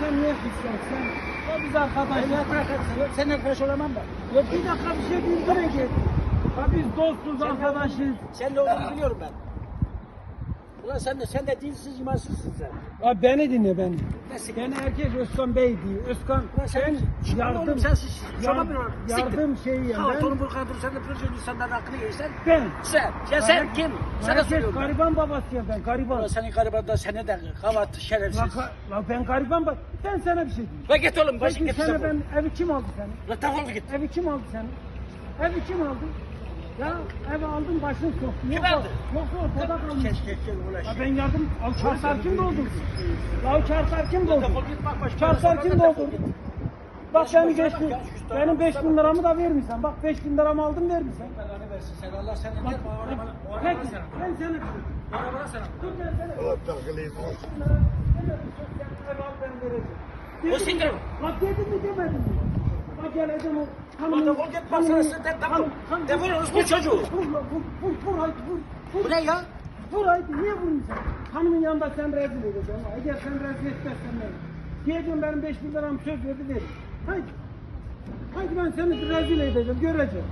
sen niye kıskançsın? Ya biz arkadaşız. Ben yaprak sen, arkadaş olamam ben. Ya bir dakika bir şey bildirecek. Ya biz dostuz, arkadaşız. Sen ne olduğunu biliyorum ben. Ulan sen de sen de dinsiz imansızsın sen. Ya beni dinle beni. Nesin? Beni herkes Özkan Bey diyor. Özkan Ulan sen ben yardım, oğlum sen şoba bir yardım şeyi ya. Ha, Ben, torun burkan dur sen de proje insanların hakkını yiysen. ben. Sen, ya sen kim? Sana soruyorum ben. gariban babasıyım ben, gariban. Ulan senin garibandan sene de kavat La, şerefsiz. ka- la ben gariban bak. Ben sana bir şey diyeyim. La git oğlum başın Peki git. sana sen ben evi kim aldı seni? La defol git. Evi kim aldı seni? Evi kim aldı? Ya evi aldın başını soktun. Kim Yok, aldı? Yok ortada kalmış. Kes kes kes Ya uğraş. ben yardım, al çarşar kim doldurdu? Ya o çarşar kim doldurdu? Çarşar kim doldurdu? Bak Ya 5 bak bin, ya, benim 5 bak. bin liramı da vermişsen. Bak 5 bin liramı aldım vermişsen. Belanı versin sen Allah Bak, gel o arabana. Sana. ben sana O arabana sana. Dur ben sana. Allah takılıyım. O siktir. Bak dedim mi demedim mi? Geleceğim o. Ulan defol git bak sana sen de defol. Defol orospu çocuğu. Vur lan vur vur vur haydi vur. Bu ne ya? Vur haydi niye sen? Hanımın yanında sen rezil edeceksin. Eğer sen rezil etmezsen beni. Diyeceğim benim 5 bin liram söz verdi verin. Haydi. Haydi ben seni rezil edeceğim göreceğim.